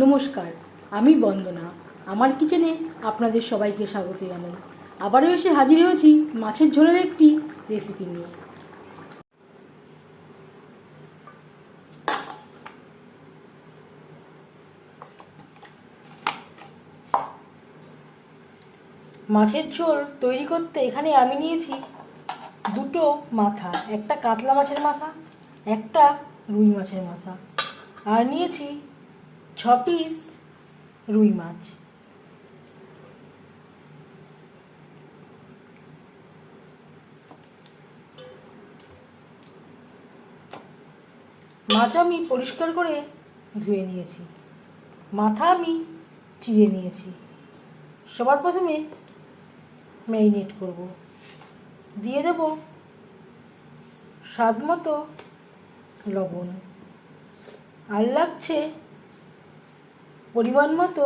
নমস্কার, আমি বন্দনা। আমার কিচেনে আপনাদের সবাইকে স্বাগত জানাই। আবারও এসে হাজির হয়েছি মাছের ঝোলের একটি রেসিপি নিয়ে। মাছের ঝোল তৈরি করতে এখানে আমি নিয়েছি দুটো মাথা, একটা কাতলা মাছের মাথা, একটা রুই মাছের মাথা। আর নিয়েছি ছ পিস রুই মাছ। মাছ আমি পরিষ্কার করে ধুয়ে নিয়েছি। মাথা আমি চিড়ে নিয়েছি। সবার প্রথমে ম্যারিনেট করব। দিয়ে দেব স্বাদ মতো লবণ। আর লাগছে পরিমাণ মতো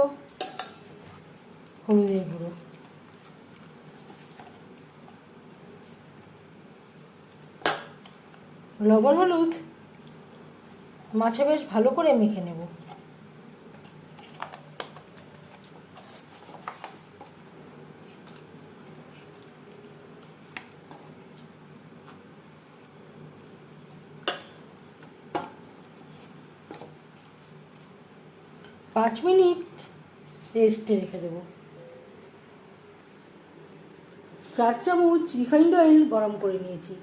হলুদের গুঁড়ো। লবণ হলুদ মাছে বেশ ভালো করে মেখে নেব। পাঁচ মিনিট রেস্টে রেখে দেবো। চার চামচ রিফাইন্ড অয়েল গরম করে নিয়েছি।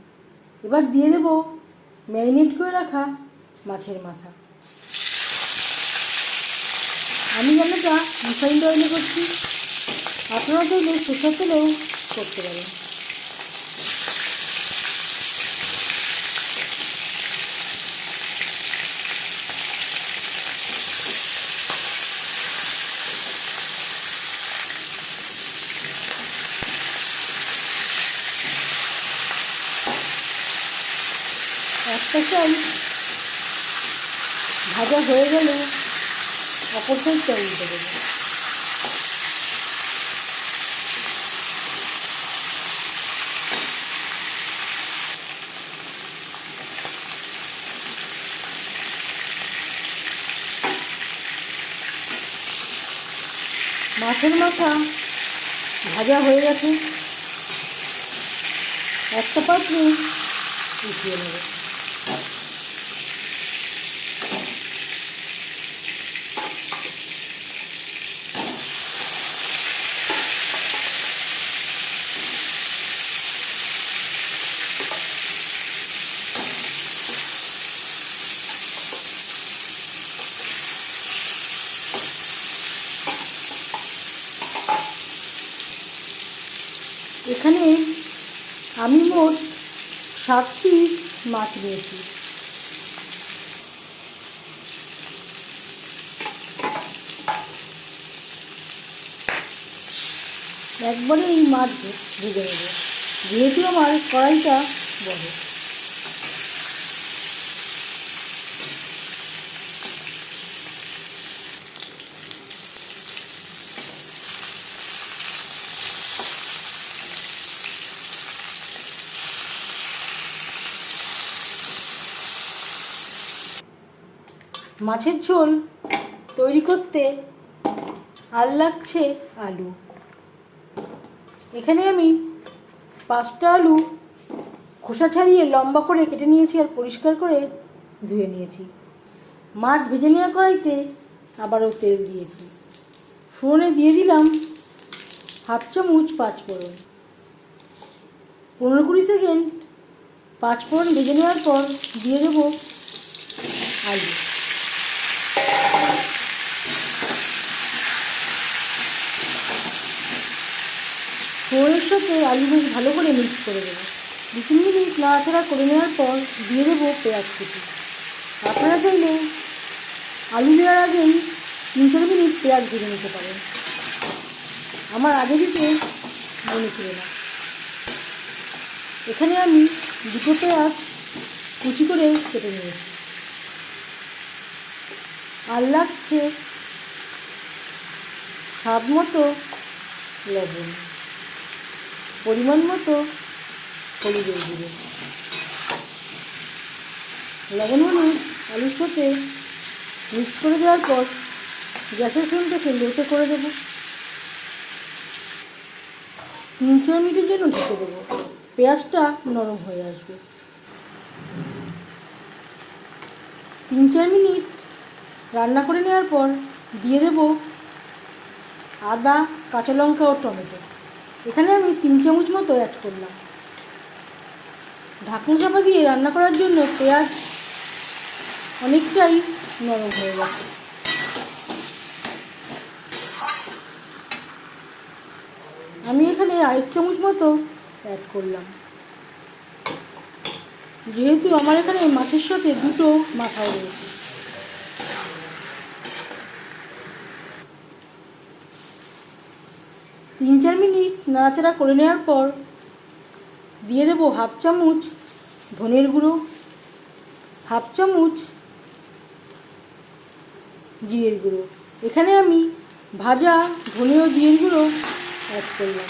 এবার দিয়ে দেব ম্যারিনেট করে রাখা মাছের মাথা। আমি রান্নাটা রিফাইন্ড অয়েলে করছি। আপনারা চাইলে সরষের তেলেও করতে পারেন। সাইড ভাজা হয়ে গেলে অপর সাইডটা উল্টে দেবো। মাছের মাথা ভাজা হয়ে গেছে। একটা পাত্রে উঠিয়ে নেবে। এখানে আমি মোট সাত পিস মাছ নিয়েছি একবারে এই মাছ ভেজে নেব যেহেতু আমার কড়াইটা বড়। মাছের ঝোল তৈরি করতে আর লাগছে আলু। এখানে আমি পাঁচটা আলু খোসা ছাড়িয়ে লম্বা করে কেটে নিয়েছি আর পরিষ্কার করে ধুয়ে নিয়েছি। মাছ ভেজে নেওয়া কড়াইতে আবারও তেল দিয়েছি। ফোড়নে দিয়ে দিলাম হাফ চামচ পাঁচ ফোড়ন পনেরো কুড়ি সেকেন্ড পাঁচ ফোড়ন ভেজে নেওয়ার পর দিয়ে দেবো আলু। সাথে আলু বেশ ভালো করে মিক্স করে দেবো দু তিন মিনিট নাড়াচাড়া করে নেওয়ার পর দিয়ে দেবো পেঁয়াজ কুচি। আপনারা চাইলে আলু দেওয়ার আগেই তিন চার মিনিট পেঁয়াজ ভেজে নিতে পারেন। আমার আগে দিতে মনে ছিল না। এখানে আমি দুটো পেঁয়াজ কুচি করে কেটে নিয়েছি। আর লাগছে স্বাদ মতো লবণ। পরিমাণ মতো হলুদের গুঁড়ো লবণ হলুদ, আলুর সাথে মিক্স করে দেওয়ার পর গ্যাসের ফ্লেমটাকে লোতে করে দেবো। তিন চার মিনিটের জন্য ঢেকে দেবো। পেঁয়াজটা নরম হয়ে আসবে। তিন চার মিনিট রান্না করে নেওয়ার পর দিয়ে দেব আদা, কাঁচা লঙ্কা ও টমেটো। এখানে আমি তিন চামচ মতো অ্যাড করলাম। ঢাকনা চাপা দিয়ে রান্না করার জন্য পেঁয়াজ অনেকটাই নরম হয়ে গেছে। আমি এখানে আরেক চামচ মতো অ্যাড করলাম। যেহেতু আমার এখানে মাছের সাথে দুটো মাথায় রয়েছে। তিন চার মিনিট নাড়াচাড়া করে নেওয়ার পর দিয়ে দেবো হাফ চামচ ধনের গুঁড়ো, হাফ চামচ জিরের গুঁড়ো। এখানে আমি ভাজা ধনে ও জিরের গুঁড়ো অ্যাড করলাম।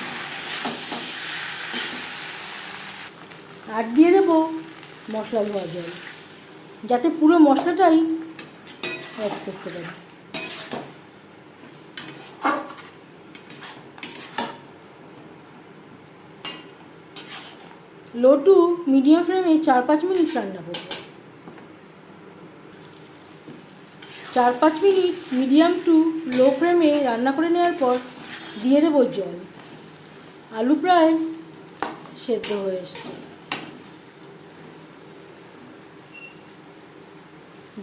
আর দিয়ে দেবো মশলা ধোয়া জল, যাতে পুরো মশলাটাই অ্যাড করতে পারি। লো টু মিডিয়াম ফ্লেমে চার পাঁচ মিনিট রান্না করব। চার পাঁচ মিনিট মিডিয়াম টু লো ফ্লেমে রান্না করে নেওয়ার পর দিয়ে দেবো জল। আলু প্রায় সেদ্ধ হয়ে এসছে।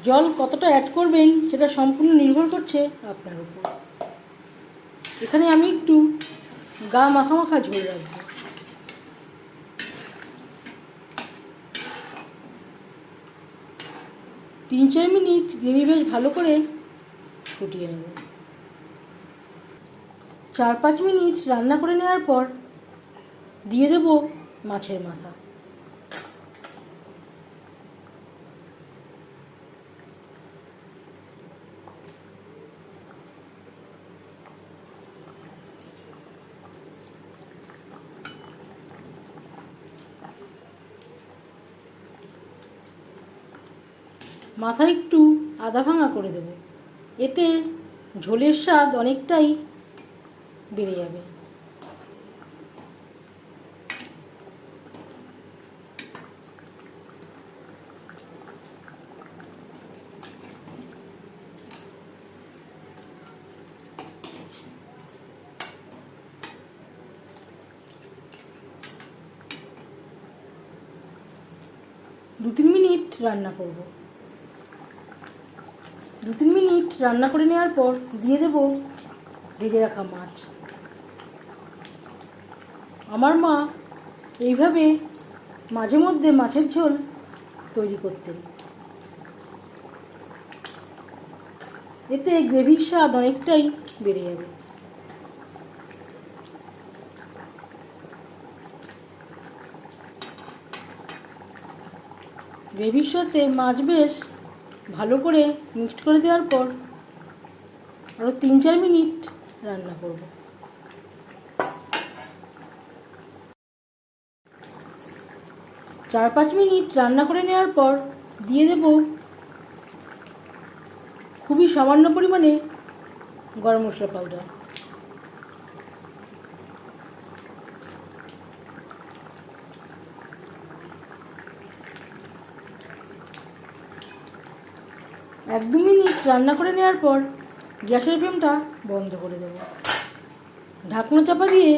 জল কতটা অ্যাড করবেন সেটা সম্পূর্ণ নির্ভর করছে আপনার উপর। এখানে আমি একটু গা মাখা মাখা ঝোল রাখব। তিন, চার মিনিট গ্রেভি বেশ ভালো করে ফুটিয়ে নেব। চার, পাঁচ মিনিট রান্না করে নেওয়ার পর দিয়ে দেব মাছের মাথা। মাথা একটু আদা ভাঙা করে দেব। এতে ঝোলের স্বাদ অনেকটাই বেড়ে যাবে। দু তিন মিনিট রান্না করব। দু তিন মিনিট রান্না করে নেওয়ার পর দিয়ে দেব ভেজে রাখা মাছ। আমার মা এইভাবে মাঝে মধ্যে মাছের ঝোল তৈরি করতেন। এতে গ্রেভির স্বাদ অনেকটাই বেড়ে যাবে। গ্রেভির সাথে মাছ বেশ ভালো করে মিক্সড করে দেওয়ার পর আরও তিন চার মিনিট রান্না করব। চার পাঁচ মিনিট রান্না করে নেওয়ার পর দিয়ে দেব খুবই সামান্য পরিমাণে গরম মশলা পাউডার। এক দু মিনিট রান্না করে নেওয়ার পর গ্যাসের ফ্লেমটা বন্ধ করে দেব। ঢাকনা চাপা দিয়ে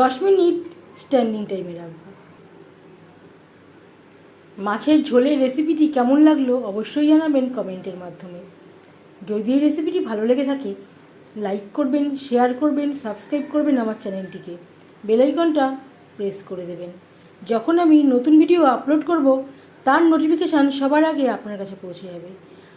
দশ মিনিট স্ট্যান্ডিং টাইমে রাখব। মাছের ঝোলের রেসিপিটি কেমন লাগল অবশ্যই জানাবেন কমেন্টের মাধ্যমে। যদি এই রেসিপিটি ভালো লেগে থাকে লাইক করবেন শেয়ার করবেন সাবস্ক্রাইব করবেন আমার চ্যানেলটিকে বেলাইকনটা প্রেস করে দেবেন। যখন আমি নতুন ভিডিও আপলোড করব, তার নোটিফিকেশান সবার আগে আপনার কাছে পৌঁছে যাবে।